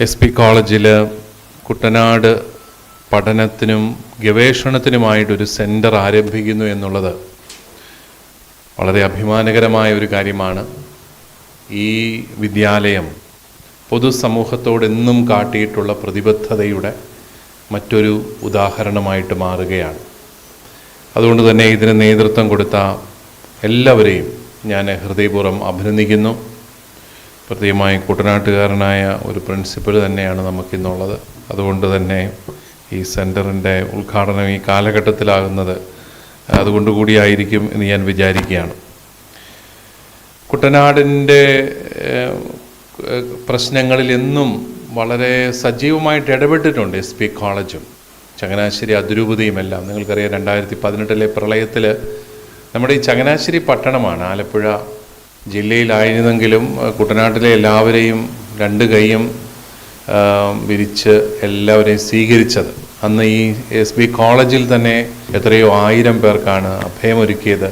S P കോളേജിൽ കുട്ടനാട് പഠനത്തിനും ഗവേഷണത്തിനുമായിട്ടൊരു centre ആരംഭിക്കുന്നു എന്നുള്ളത് വളരെ അഭിമാനകരമായ ഒരു കാര്യമാണ്. ഈ വിദ്യാലയം പൊതുസമൂഹത്തോട് എന്നും കാട്ടിയിട്ടുള്ള പ്രതിബദ്ധതയുടെ മറ്റൊരു ഉദാഹരണമായിട്ട് മാറുകയാണ്. അതുകൊണ്ട് തന്നെ ഇതിന് നേതൃത്വം കൊടുത്ത എല്ലാവരെയും ഞാൻ ഹൃദയപൂർവം അഭിനന്ദിക്കുന്നു. പ്രത്യേകമായി കുട്ടനാട്ടുകാരനായ ഒരു പ്രിൻസിപ്പൽ തന്നെയാണ് നമുക്കിന്നുള്ളത്. അതുകൊണ്ട് തന്നെ ഈ സെന്ററിന്റെ ഉദ്ഘാടനം ഈ കാലഘട്ടത്തിലാകുന്നത് അതുകൊണ്ട് കൂടിയായിരിക്കും എന്ന് ഞാൻ വിചാരിക്കുകയാണ്. കുട്ടനാടിന്റെ പ്രശ്നങ്ങളിൽ എന്നും വളരെ സജീവമായിട്ട് ഇടപെട്ടിട്ടുണ്ട് എസ് പി കോളേജും ചങ്ങനാശ്ശേരി അതിരൂപതയും എല്ലാം നിങ്ങൾക്കറിയാം രണ്ടായിരത്തി പതിനെട്ടിലെ പ്രളയത്തിൽ നമ്മുടെ ഈ ചങ്ങനാശ്ശേരി പട്ടണമാണ് ആലപ്പുഴ ജില്ലയിലായിരുന്നെങ്കിലും കുട്ടനാട്ടിലെ എല്ലാവരെയും രണ്ട് കൈയും വിരിച്ച് എല്ലാവരെയും സ്വീകരിച്ചത്. അന്ന് ഈ എസ് ബി കോളേജിൽ തന്നെ എത്രയോ ആയിരം പേർക്കാണ് അഭയമൊരുക്കിയത്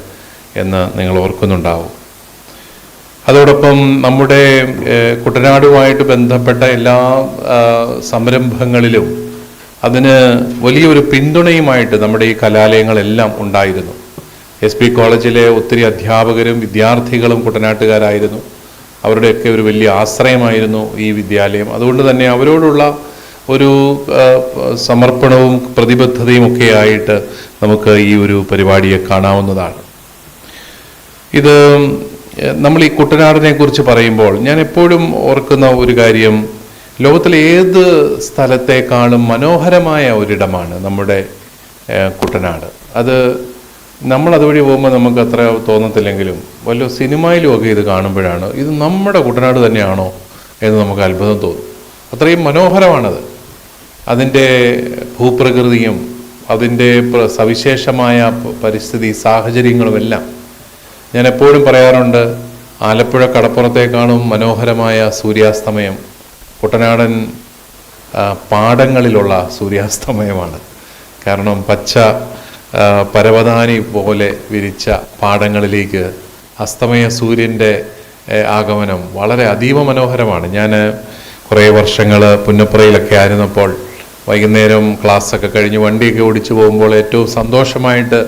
എന്ന് നിങ്ങൾ ഓർക്കുന്നുണ്ടാവും. അതോടൊപ്പം നമ്മുടെ കുട്ടനാടുമായിട്ട് ബന്ധപ്പെട്ട എല്ലാ സംരംഭങ്ങളിലും അതിന് വലിയൊരു പിന്തുണയുമായിട്ട് നമ്മുടെ ഈ കലാലയങ്ങളെല്ലാം ഉണ്ടായിരുന്നു. എസ് പി കോളേജിലെ ഒത്തിരി അധ്യാപകരും വിദ്യാർത്ഥികളും കുട്ടനാട്ടുകാരായിരുന്നു. അവരുടെയൊക്കെ ഒരു വലിയ ആശ്രയമായിരുന്നു ഈ വിദ്യാലയം. അതുകൊണ്ട് തന്നെ അവരോടുള്ള ഒരു സമർപ്പണവും പ്രതിബദ്ധതയും ഒക്കെ ആയിട്ട് നമുക്ക് ഈ ഒരു പരിപാടിയെ കാണാവുന്നതാണ്. ഇത് നമ്മൾ ഈ കുട്ടനാടിനെ കുറിച്ച് പറയുമ്പോൾ ഞാൻ എപ്പോഴും ഓർക്കുന്ന ഒരു കാര്യം ലോകത്തിലെ ഏത് സ്ഥലത്തെക്കാളും മനോഹരമായ ഒരിടമാണ് നമ്മുടെ കുട്ടനാട്. അത് നമ്മൾ അതുവഴി പോകുമ്പോൾ നമുക്ക് അത്ര തോന്നത്തില്ലെങ്കിലും വല്ല സിനിമയിലും ഒക്കെ ഇത് കാണുമ്പോഴാണ് ഇത് നമ്മുടെ കുട്ടനാട് തന്നെയാണോ എന്ന് നമുക്ക് അത്ഭുതം തോന്നും. അത്രയും മനോഹരമാണത്. അതിന്റെ ഭൂപ്രകൃതിയും അതിന്റെ സവിശേഷമായ പരിസ്ഥിതി സാഹചര്യങ്ങളുമെല്ലാം ഞാൻ എപ്പോഴും പറയാറുണ്ട് ആലപ്പുഴ കടപ്പുറത്തേക്കാളും മനോഹരമായ സൂര്യാസ്തമയം കുട്ടനാടൻ പാടങ്ങളിലുള്ള സൂര്യാസ്തമയമാണ്. കാരണം പച്ച പരവതാനി പോലെ വിരിച്ച പാടങ്ങളിലേക്ക് അസ്തമയ സൂര്യന്റെ ആഗമനം വളരെ അതീവ മനോഹരമാണ്. ഞാൻ കുറേ വർഷങ്ങൾ പുന്നപ്പുറയിലൊക്കെ ആയിരുന്നപ്പോൾ വൈകുന്നേരം ക്ലാസ്സൊക്കെ കഴിഞ്ഞ് വണ്ടിയൊക്കെ ഓടിച്ചു പോകുമ്പോൾ ഏറ്റവും സന്തോഷമായിട്ട്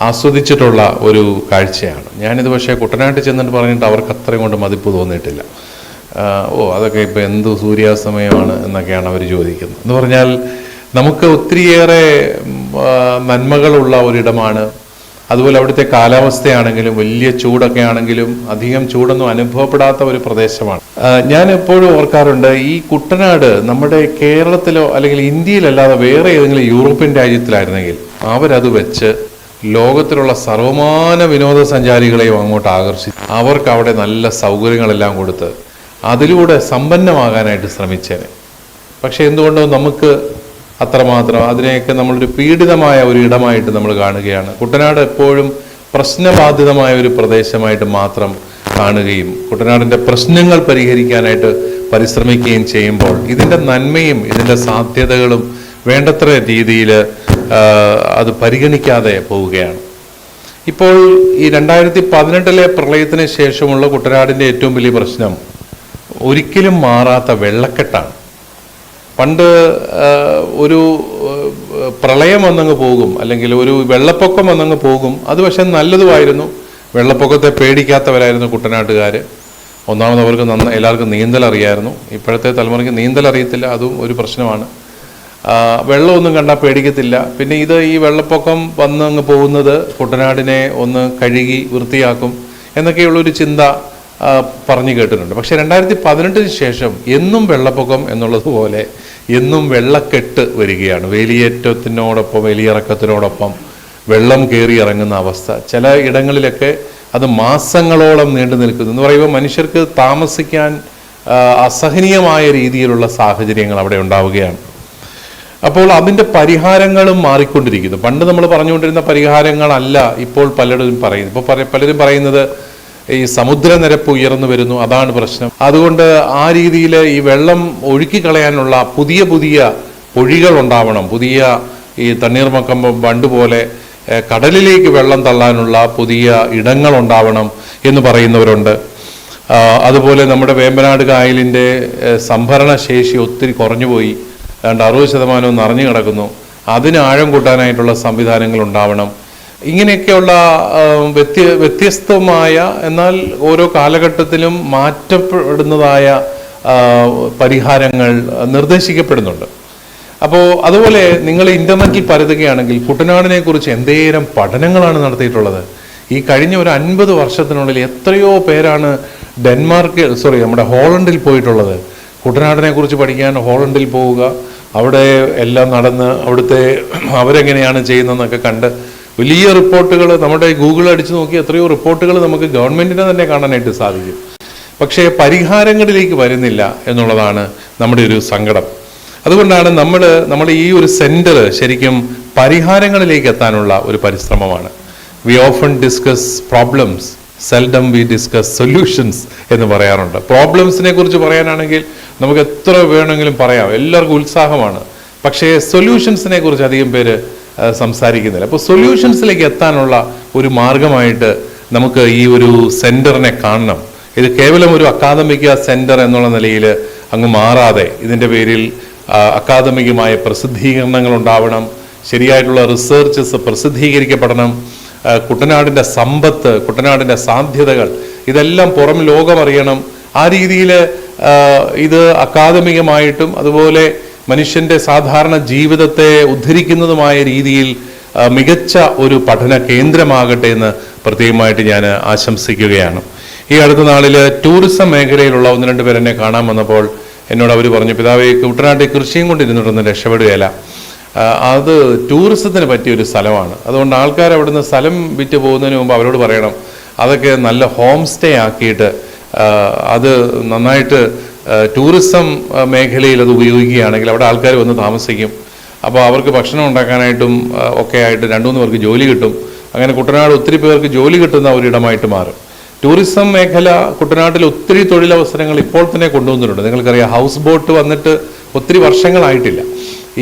ആസ്വദിച്ചിട്ടുള്ള ഒരു കാഴ്ചയാണ്. ഞാനിത് പക്ഷേ കുട്ടനാട്ടിൽ ചെന്നിട്ട് പറഞ്ഞിട്ട് അവർക്ക് അത്രയും കൊണ്ട് മതിപ്പ് തോന്നിയിട്ടില്ല. ഓ അതൊക്കെ ഇപ്പോൾ എന്ത് സൂര്യാസ്തമയമാണ് എന്നൊക്കെയാണ് അവർ ചോദിക്കുന്നത്. എന്ന് പറഞ്ഞാൽ നമുക്ക് ഒത്തിരിയേറെ നന്മകളുള്ള ഒരിടമാണ്. അതുപോലെ അവിടുത്തെ കാലാവസ്ഥയാണെങ്കിലും വലിയ ചൂടൊക്കെ ആണെങ്കിലും അധികം ചൂടൊന്നും അനുഭവപ്പെടാത്ത ഒരു പ്രദേശമാണ്. ഞാൻ എപ്പോഴും ഓർക്കാറുണ്ട് ഈ കുട്ടനാട് നമ്മുടെ കേരളത്തിലോ അല്ലെങ്കിൽ ഇന്ത്യയിലല്ലാതെ വേറെ ഏതെങ്കിലും യൂറോപ്യൻ രാജ്യത്തിലായിരുന്നെങ്കിൽ അവരത് വെച്ച് ലോകത്തിലുള്ള സർവമാന വിനോദസഞ്ചാരികളെയും അങ്ങോട്ട് ആകർഷിച്ച് അവർക്ക് അവിടെ നല്ല സൗകര്യങ്ങളെല്ലാം കൊടുത്ത് അതിലൂടെ സമ്പന്നമാകാനായിട്ട് ശ്രമിച്ചേനെ. പക്ഷെ എന്തുകൊണ്ടോ നമുക്ക് അത്രമാത്രം അതിനെയൊക്കെ നമ്മളൊരു പീഡിതമായ ഒരു ഇടമായിട്ട് നമ്മൾ കാണുകയാണ്. കുട്ടനാട് എപ്പോഴും പ്രശ്നബാധിതമായ ഒരു പ്രദേശമായിട്ട് മാത്രം കാണുകയും കുട്ടനാടിന്റെ പ്രശ്നങ്ങൾ പരിഹരിക്കാനായിട്ട് പരിശ്രമിക്കുകയും ചെയ്യുമ്പോൾ ഇതിന്റെ നന്മയും ഇതിന്റെ സാധ്യതകളും വേണ്ടത്ര രീതിയിൽ അത് പരിഗണിക്കാതെ പോവുകയാണ്. ഇപ്പോൾ ഈ രണ്ടായിരത്തി പതിനെട്ടിലെ പ്രളയത്തിന് ശേഷമുള്ള കുട്ടനാടിന്റെ ഏറ്റവും വലിയ പ്രശ്നം ഒരിക്കലും മാറാത്ത വെള്ളക്കെട്ടാണ്. പണ്ട് ഒരു പ്രളയം വന്നങ്ങ് പോകും അല്ലെങ്കിൽ ഒരു വെള്ളപ്പൊക്കം വന്നങ്ങ് പോകും അത് പക്ഷെ നല്ലതുമായിരുന്നു. വെള്ളപ്പൊക്കത്തെ പേടിക്കാത്തവരായിരുന്നു കുട്ടനാട്ടുകാർ ഒന്നാമത് അവർക്ക് നന്ന എല്ലാവർക്കും നീന്തൽ അറിയായിരുന്നു ഇപ്പോഴത്തെ തലമുറയ്ക്ക് നീന്തൽ അറിയത്തില്ല അതും ഒരു പ്രശ്നമാണ്. വെള്ളമൊന്നും കണ്ടാൽ പേടിക്കത്തില്ല. പിന്നെ ഇത് ഈ വെള്ളപ്പൊക്കം വന്നങ്ങ് പോകുന്നത് കുട്ടനാടിനെ ഒന്ന് കഴുകി വൃത്തിയാക്കും എന്നൊക്കെയുള്ളൊരു ചിന്ത പറഞ്ഞു കേട്ടിട്ടുണ്ട്. പക്ഷെ രണ്ടായിരത്തി പതിനെട്ടിന് ശേഷം എന്നും വെള്ളപ്പൊക്കം എന്നുള്ളതുപോലെ എന്നും വെള്ളക്കെട്ട് വരികയാണ്. വേലിയേറ്റത്തിനോടൊപ്പം വേലിയിറക്കത്തിനോടൊപ്പം വെള്ളം കയറി ഇറങ്ങുന്ന അവസ്ഥ. ചില ഇടങ്ങളിലൊക്കെ അത് മാസങ്ങളോളം നീണ്ടു നിൽക്കുന്നു. എന്ന് പറയുമ്പോൾ മനുഷ്യർക്ക് താമസിക്കാൻ അസഹനീയമായ രീതിയിലുള്ള സാഹചര്യങ്ങൾ അവിടെ ഉണ്ടാവുകയാണ്. അപ്പോൾ അതിന്റെ പരിഹാരങ്ങളും മാറിക്കൊണ്ടിരിക്കുന്നു. പണ്ട് നമ്മൾ പറഞ്ഞുകൊണ്ടിരുന്ന പരിഹാരങ്ങളല്ല ഇപ്പോൾ പലരും പറയുന്നു ഇപ്പോൾ പലരും പറയുന്നത് ഈ സമുദ്രനിരപ്പ് ഉയർന്നു വരുന്നു അതാണ് പ്രശ്നം. അതുകൊണ്ട് ആ രീതിയിൽ ഈ വെള്ളം ഒഴുക്കി കളയാനുള്ള പുതിയ പുതിയ പൊഴികൾ ഉണ്ടാവണം. പുതിയ ഈ തണ്ണീർമക്കം ബണ്ട് പോലെ കടലിലേക്ക് വെള്ളം തള്ളാനുള്ള പുതിയ ഇടങ്ങൾ ഉണ്ടാവണം എന്ന് പറയുന്നവരുണ്ട്. അതുപോലെ നമ്മുടെ വേമ്പനാട് കായലിന്റെ സംഭരണ ശേഷി ഒത്തിരി കുറഞ്ഞുപോയി. ഏതാണ്ട് അറുപത് ശതമാനവും നിറഞ്ഞു കിടക്കുന്നു. അതിന് ആഴം കൂട്ടാനായിട്ടുള്ള സംവിധാനങ്ങൾ ഉണ്ടാവണം. ഇങ്ങനെയൊക്കെയുള്ള വ്യത്യ വ്യത്യസ്തമായ എന്നാൽ ഓരോ കാലഘട്ടത്തിലും മാറ്റപ്പെടുന്നതായ പരിഹാരങ്ങൾ നിർദ്ദേശിക്കപ്പെടുന്നുണ്ട്. അപ്പോൾ അതുപോലെ നിങ്ങൾ ഇന്റർനെറ്റിൽ പരതുകയാണെങ്കിൽ കുട്ടനാടിനെ കുറിച്ച് എന്തേരം പഠനങ്ങളാണ് നടത്തിയിട്ടുള്ളത്? ഈ കഴിഞ്ഞ ഒരു അൻപത് വർഷത്തിനുള്ളിൽ എത്രയോ പേരാണ് ഡെൻമാർക്ക് സോറി നമ്മുടെ ഹോളണ്ടിൽ പോയിട്ടുള്ളത്. കുട്ടനാടിനെ കുറിച്ച് പഠിക്കാൻ ഹോളണ്ടിൽ പോവുക അവിടെ എല്ലാം നടന്ന് അവിടുത്തെ അവരെങ്ങനെയാണ് ചെയ്യുന്നതെന്നൊക്കെ കണ്ട് വലിയ റിപ്പോർട്ടുകൾ നമ്മുടെ ഗൂഗിൾ അടിച്ചു നോക്കി എത്രയോ റിപ്പോർട്ടുകൾ നമുക്ക് ഗവൺമെന്റിനെ തന്നെ കാണാനായിട്ട് സാധിക്കും. പക്ഷേ പരിഹാരങ്ങളിലേക്ക് വരുന്നില്ല എന്നുള്ളതാണ് നമ്മുടെ ഒരു സങ്കടം. അതുകൊണ്ടാണ് നമ്മൾ നമ്മൾ ഈ ഒരു സെന്റർ ശരിക്കും പരിഹാരങ്ങളിലേക്ക് എത്താനുള്ള ഒരു പരിശ്രമമാണ്. We often discuss problems seldom we discuss solutions എന്ന് പറയാറുണ്ട്. പ്രോബ്ലംസിനെ കുറിച്ച് പറയാനാണെങ്കിൽ നമുക്ക് എത്ര വേണമെങ്കിലും പറയാം. എല്ലാവർക്കും ഉത്സാഹമാണ്. പക്ഷേ സൊല്യൂഷൻസിനെ കുറിച്ച് അധികം പേര് സംസാരിക്കുന്നില്ല. അപ്പോൾ സൊല്യൂഷൻസിലേക്ക് എത്താനുള്ള ഒരു മാർഗമായിട്ട് നമുക്ക് ഈ ഒരു സെന്ററിനെ കാണണം. ഇത് കേവലം ഒരു അക്കാദമിക സെന്റർ എന്നുള്ള നിലയിൽ അങ്ങ് മാറാതെ ഇതിന്റെ പേരിൽ അക്കാദമികമായ പ്രസിദ്ധീകരണങ്ങൾ ഉണ്ടാവണം ശരിയായിട്ടുള്ള റിസർച്ചസ് പ്രസിദ്ധീകരിക്കപ്പെടണം കുട്ടനാടിന്റെ സമ്പത്ത് കുട്ടനാടിന്റെ സാധ്യതകൾ ഇതെല്ലാം പുറം ലോകം അറിയണം ആ രീതിയിൽ ഇത് അക്കാദമികമായിട്ടും അതുപോലെ മനുഷ്യന്റെ സാധാരണ ജീവിതത്തെ ഉദ്ധരിക്കുന്നതുമായ രീതിയിൽ മികച്ച ഒരു പഠന കേന്ദ്രമാകട്ടെ എന്ന് പ്രത്യേകമായിട്ട് ഞാൻ ആശംസിക്കുകയാണ്. ഈ അടുത്ത നാളിൽ ടൂറിസം മേഖലയിലുള്ള ഒന്ന് രണ്ട് പേരെന്നെ കാണാൻ വന്നപ്പോൾ എന്നോട് അവർ പറഞ്ഞു പിതാവേ കുട്ടനാട്ടിൽ കൃഷിയും കൊണ്ടിരുന്നിട്ടൊന്നും രക്ഷപ്പെടുകയില്ല. അത് ടൂറിസത്തിന് പറ്റിയൊരു സ്ഥലമാണ്. അതുകൊണ്ട് ആൾക്കാർ അവിടുന്ന് സ്ഥലം വിറ്റ് പോകുന്നതിന് മുമ്പ് അവരോട് പറയണം. അതൊക്കെ നല്ല ഹോം സ്റ്റേ ആക്കിയിട്ട് അത് നന്നായിട്ട് ടൂറിസം മേഖലയിൽ അത് ഉപയോഗിക്കുകയാണെങ്കിൽ അവിടെ ആൾക്കാർ വന്ന് താമസിക്കും. അപ്പോൾ അവർക്ക് ഭക്ഷണം ഉണ്ടാക്കാനായിട്ടും ഒക്കെ ആയിട്ട് രണ്ടു മൂന്ന് പേർക്ക് ജോലി കിട്ടും. അങ്ങനെ കുട്ടനാട് ഒത്തിരി പേർക്ക് ജോലി കിട്ടുന്ന ഒരിടമായിട്ട് മാറും. ടൂറിസം മേഖല കുട്ടനാട്ടിൽ ഒത്തിരി തൊഴിലവസരങ്ങൾ ഇപ്പോൾ തന്നെ കൊണ്ടുവന്നിട്ടുണ്ട്. നിങ്ങൾക്കറിയാം ഹൗസ് ബോട്ട് വന്നിട്ട് ഒത്തിരി വർഷങ്ങളായിട്ടില്ല.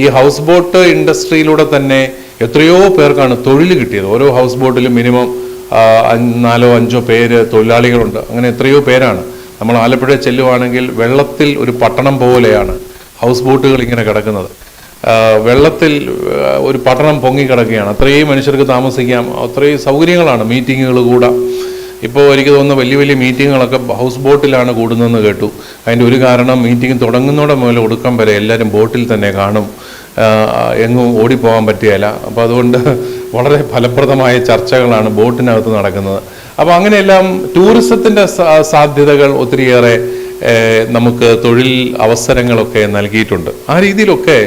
ഈ ഹൗസ് ബോട്ട് ഇൻഡസ്ട്രിയിലൂടെ തന്നെ എത്രയോ പേർക്കാണ് തൊഴിൽ കിട്ടിയത്. ഓരോ ഹൗസ് ബോട്ടിലും മിനിമം നാലോ അഞ്ചോ പേര് തൊഴിലാളികളുണ്ട്. അങ്ങനെ എത്രയോ പേരാണ്. നമ്മൾ ആലപ്പുഴ ചെല്ലുവാണെങ്കിൽ വെള്ളത്തിൽ ഒരു പട്ടണം പോലെയാണ് ഹൗസ് ബോട്ടുകൾ ഇങ്ങനെ കിടക്കുന്നത്. വെള്ളത്തിൽ ഒരു പട്ടണം പൊങ്ങി കിടക്കുകയാണ്. അത്രയും മനുഷ്യർക്ക് താമസിക്കാം. അത്രയും സൗകര്യങ്ങളാണ് മീറ്റിങ്ങുകൾ കൂടാം. ഇപ്പോൾ എനിക്ക് തോന്നുന്നു വലിയ വലിയ മീറ്റിങ്ങുകളൊക്കെ ഹൗസ് ബോട്ടിലാണ് കൂടുന്നതെന്ന് കേട്ടു. അതിന്റെ ഒരു കാരണം മീറ്റിംഗ് തുടങ്ങുന്നതോടെ മുതൽ ഒടുക്കം വരെ എല്ലാവരും ബോട്ടിൽ തന്നെ കാണും. എങ്ങും ഓടിപ്പോകാൻ പറ്റുകയില്ല. അപ്പോൾ അതുകൊണ്ട് വളരെ ഫലപ്രദമായ ചർച്ചകളാണ് ബോട്ടിനകത്ത് നടക്കുന്നത്. അപ്പോൾ അങ്ങനെയെല്ലാം ടൂറിസത്തിന്റെ സാ- സാധ്യതകൾ ഒത്തിരിയേറെ നമുക്ക് തൊഴിൽ അവസരങ്ങളൊക്കെ നൽകിയിട്ടുണ്ട്. ആ രീതിയിലൊക്കെ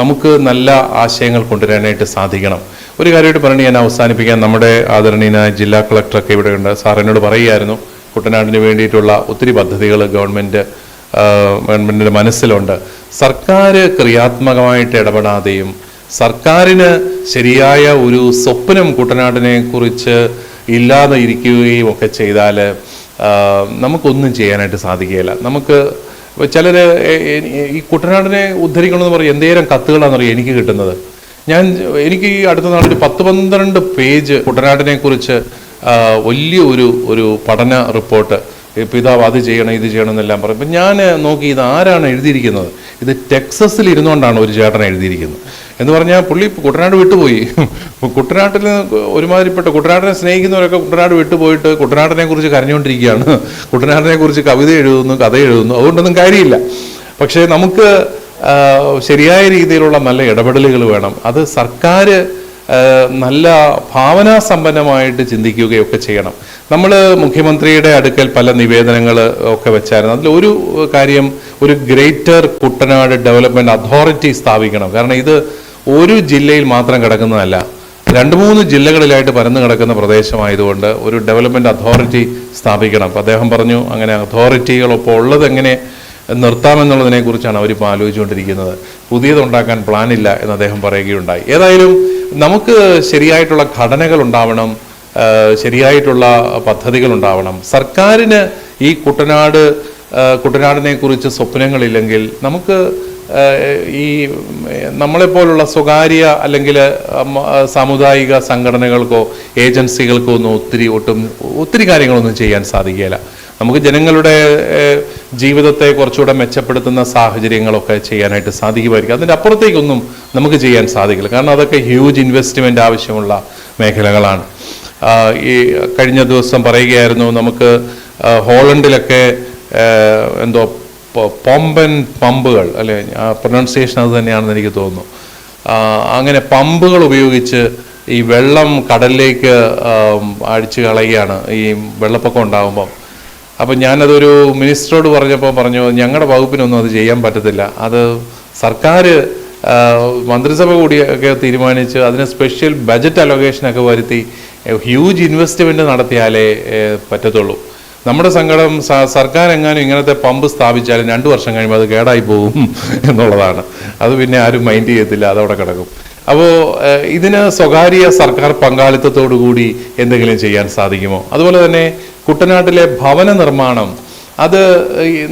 നമുക്ക് നല്ല ആശയങ്ങൾ കൊണ്ടുവരാനായിട്ട് സാധിക്കണം. ഒരു കാര്യമായിട്ട് പറഞ്ഞു ഞാൻ അവസാനിപ്പിക്കാൻ നമ്മുടെ ആദരണീയ ജില്ലാ കളക്ടറൊക്കെ ഇവിടെയുണ്ട് സാർ എന്നോട് പറയുകയായിരുന്നു കുട്ടനാടിന് വേണ്ടിയിട്ടുള്ള ഒത്തിരി പദ്ധതികൾ ഗവൺമെന്റ് ഗവൺമെന്റിന്റെ മനസ്സിലുണ്ട്. സർക്കാർ ക്രിയാത്മകമായിട്ട് ഇടപെടാതെയും സർക്കാരിന് ശരിയായ ഒരു സ്വപ്നം കുട്ടനാടിനെ കുറിച്ച് ഇല്ലാതെ ഇരിക്കുകയും ഒക്കെ ചെയ്താൽ നമുക്കൊന്നും ചെയ്യാനായിട്ട് സാധിക്കുകയില്ല. നമുക്ക് ചിലർ ഈ കുട്ടനാടിനെ ഉദ്ധരിക്കണമെന്ന് പറയും എന്തേരം കത്തുകളാണെന്നറിയാം എനിക്ക് കിട്ടുന്നത്? ഞാൻ എനിക്ക് ഈ അടുത്ത നാളൊരു പത്ത് പന്ത്രണ്ട് പേജ് കുട്ടനാടിനെ കുറിച്ച് വലിയ ഒരു ഒരു പഠന റിപ്പോർട്ട് പിതാവ് അത് ചെയ്യണം ഇത് ചെയ്യണം എന്നെല്ലാം പറയും. അപ്പം ഞാൻ നോക്കി ഇത് ആരാണ് എഴുതിയിരിക്കുന്നത്? ഇത് ടെക്സസിൽ ഇരുന്നുകൊണ്ടാണ് ഒരു ചേട്ടൻ എഴുതിയിരിക്കുന്നത്. എന്ന് പറഞ്ഞാൽ പുള്ളി കുട്ടനാട് വിട്ടുപോയി. കുട്ടനാട്ടിൽ ഒരുമാതിരിപ്പെട്ട കുട്ടനാട്ടിനെ സ്നേഹിക്കുന്നവരൊക്കെ കുട്ടനാട് വിട്ടുപോയിട്ട് കുട്ടനാട്ടിനെ കുറിച്ച് കരഞ്ഞുകൊണ്ടിരിക്കുകയാണ്. കുട്ടനാട്ടിനെ കുറിച്ച് കവിത എഴുതുന്നു കഥ എഴുതുന്നു അതുകൊണ്ടൊന്നും കാര്യമില്ല. പക്ഷേ നമുക്ക് ശരിയായ രീതിയിലുള്ള നല്ല ഇടപെടലുകൾ വേണം. അത് സർക്കാർ നല്ല ഭാവനാസമ്പന്നമായിട്ട് ചിന്തിക്കുകയൊക്കെ ചെയ്യണം. നമ്മൾ മുഖ്യമന്ത്രിയുടെ അടുക്കൽ പല നിവേദനങ്ങൾ ഒക്കെ വെച്ചായിരുന്നു. അതിൽ ഒരു കാര്യം ഒരു ഗ്രേറ്റർ കുട്ടനാട് ഡെവലപ്മെന്റ് അതോറിറ്റി സ്ഥാപിക്കണം. കാരണം ഇത് ഒരു ജില്ലയിൽ മാത്രം കിടക്കുന്നതല്ല. രണ്ട് മൂന്ന് ജില്ലകളിലായിട്ട് പരന്നു കിടക്കുന്ന പ്രദേശമായതുകൊണ്ട് ഒരു ഡെവലപ്മെന്റ് അതോറിറ്റി സ്ഥാപിക്കണം. അപ്പം അദ്ദേഹം പറഞ്ഞു അങ്ങനെ അതോറിറ്റികളൊപ്പം ഉള്ളത് എങ്ങനെ നിർത്താമെന്നുള്ളതിനെ കുറിച്ചാണ് അവരിപ്പോൾ ആലോചിച്ചുകൊണ്ടിരിക്കുന്നത്. പുതിയതുണ്ടാക്കാൻ പ്ലാനില്ല എന്ന് അദ്ദേഹം പറയുകയുണ്ടായി. ഏതായാലും നമുക്ക് ശരിയായിട്ടുള്ള ഘടനകൾ ഉണ്ടാവണം ശരിയായിട്ടുള്ള പദ്ധതികൾ ഉണ്ടാവണം. സർക്കാരിന് ഈ കുട്ടനാട് കുട്ടനാടിനെ കുറിച്ച് സ്വപ്നങ്ങളില്ലെങ്കിൽ നമുക്ക് ഈ നമ്മളെപ്പോലുള്ള സ്വകാര്യ അല്ലെങ്കിൽ സാമുദായിക സംഘടനകൾക്കോ ഏജൻസികൾക്കോ ഒന്നും ഒത്തിരി ഒട്ടും ഒത്തിരി കാര്യങ്ങളൊന്നും ചെയ്യാൻ സാധിക്കില്ല നമുക്ക് ജനങ്ങളുടെ ജീവിതത്തെ കുറച്ചുകൂടെ മെച്ചപ്പെടുത്തുന്ന സാഹചര്യങ്ങളൊക്കെ ചെയ്യാനായിട്ട് സാധിക്കുമായിരിക്കും. അതിന്റെ അപ്പുറത്തേക്കൊന്നും നമുക്ക് ചെയ്യാൻ സാധിക്കില്ല. കാരണം അതൊക്കെ ഹ്യൂജ് ഇൻവെസ്റ്റ്മെന്റ് ആവശ്യമുള്ള മേഖലകളാണ്. ഈ കഴിഞ്ഞ ദിവസം പറയുകയായിരുന്നു നമുക്ക് ഹോളണ്ടിലൊക്കെ എന്തോ പമ്പൻ പമ്പുകൾ അല്ലെ? പ്രൊനൗൺസിയേഷൻ അത് തന്നെയാണെന്ന് എനിക്ക് തോന്നുന്നു. അങ്ങനെ പമ്പുകൾ ഉപയോഗിച്ച് ഈ വെള്ളം കടലിലേക്ക് അഴിച്ചു കളയുകയാണ് ഈ വെള്ളപ്പൊക്കം ഉണ്ടാകുമ്പം. അപ്പം ഞാനതൊരു മിനിസ്റ്ററോട് പറഞ്ഞപ്പോൾ പറഞ്ഞു ഞങ്ങളുടെ വകുപ്പിനൊന്നും അത് ചെയ്യാൻ പറ്റത്തില്ല. അത് സർക്കാർ മന്ത്രിസഭ കൂടിയൊക്കെ തീരുമാനിച്ച് അതിന് സ്പെഷ്യൽ ബജറ്റ് അലൊക്കേഷനൊക്കെ വരുത്തി ഹ്യൂജ് ഇൻവെസ്റ്റ്മെന്റ് നടത്തിയാലേ പറ്റത്തുള്ളൂ. നമ്മുടെ സങ്കടം സർക്കാർ എങ്ങാനും ഇങ്ങനത്തെ പമ്പ് സ്ഥാപിച്ചാലും രണ്ട് വർഷം കഴിയുമ്പോൾ അത് കേടായി പോകും എന്നുള്ളതാണ്. അത് പിന്നെ ആരും മൈൻഡ് ചെയ്യത്തില്ല അതവിടെ കിടക്കും. അപ്പോൾ ഇതിന് സ്വകാര്യ സർക്കാർ പങ്കാളിത്തത്തോടു കൂടി എന്തെങ്കിലും ചെയ്യാൻ സാധിക്കുമോ? അതുപോലെ തന്നെ കുട്ടനാട്ടിലെ ഭവന നിർമ്മാണം അത്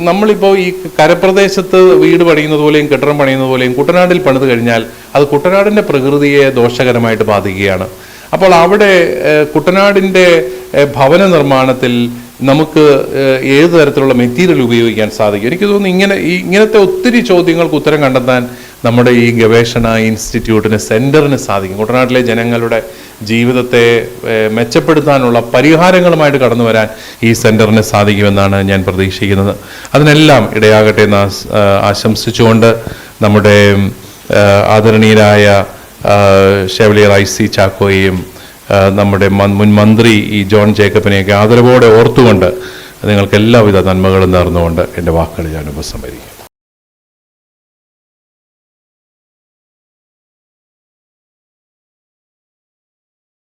നമ്മളിപ്പോ ഈ കരപ്രദേശത്ത് വീട് പണിയുന്നത് പോലെയും കെട്ടിടം പണിയുന്നത് പോലെയും കുട്ടനാട്ടിൽ പണിത് കഴിഞ്ഞാൽ അത് കുട്ടനാടിന്റെ പ്രകൃതിയെ ദോഷകരമായിട്ട് ബാധിക്കുകയാണ്. അപ്പോൾ അവിടെ കുട്ടനാടിന്റെ ഭവന നിർമ്മാണത്തിൽ നമുക്ക് ഏത് തരത്തിലുള്ള മെറ്റീരിയൽ ഉപയോഗിക്കാൻ സാധിക്കും? എനിക്ക് തോന്നുന്നു ഇങ്ങനെ ഇങ്ങനത്തെ ഒത്തിരി ചോദ്യങ്ങൾക്ക് ഉത്തരം കണ്ടെത്താൻ നമ്മുടെ ഈ ഗവേഷണ ഇൻസ്റ്റിറ്റ്യൂട്ടിന് സെന്ററിന് സാധിക്കും. കുട്ടനാട്ടിലെ ജനങ്ങളുടെ ജീവിതത്തെ മെച്ചപ്പെടുത്താനുള്ള പരിഹാരങ്ങളുമായിട്ട് കടന്നു വരാൻ ഈ സെന്ററിന് സാധിക്കുമെന്നാണ് ഞാൻ പ്രതീക്ഷിക്കുന്നത്. അതിനെല്ലാം ഇടയാകട്ടെ എന്ന് ആശംസിച്ചുകൊണ്ട് നമ്മുടെ ആദരണീയരായ ഷെവലിയർ ഐ സി ചാക്കോയെയും നമ്മുടെ മുൻ മന്ത്രി ഈ ജോൺ ജേക്കബിനെയൊക്കെ ആദരവോടെ ഓർത്തുകൊണ്ട് നിങ്ങൾക്ക് എല്ലാവിധ നന്മകളും നേർന്നുകൊണ്ട് എന്റെ വാക്കുകൾ ഞാൻ ഉപസംഹരിക്കും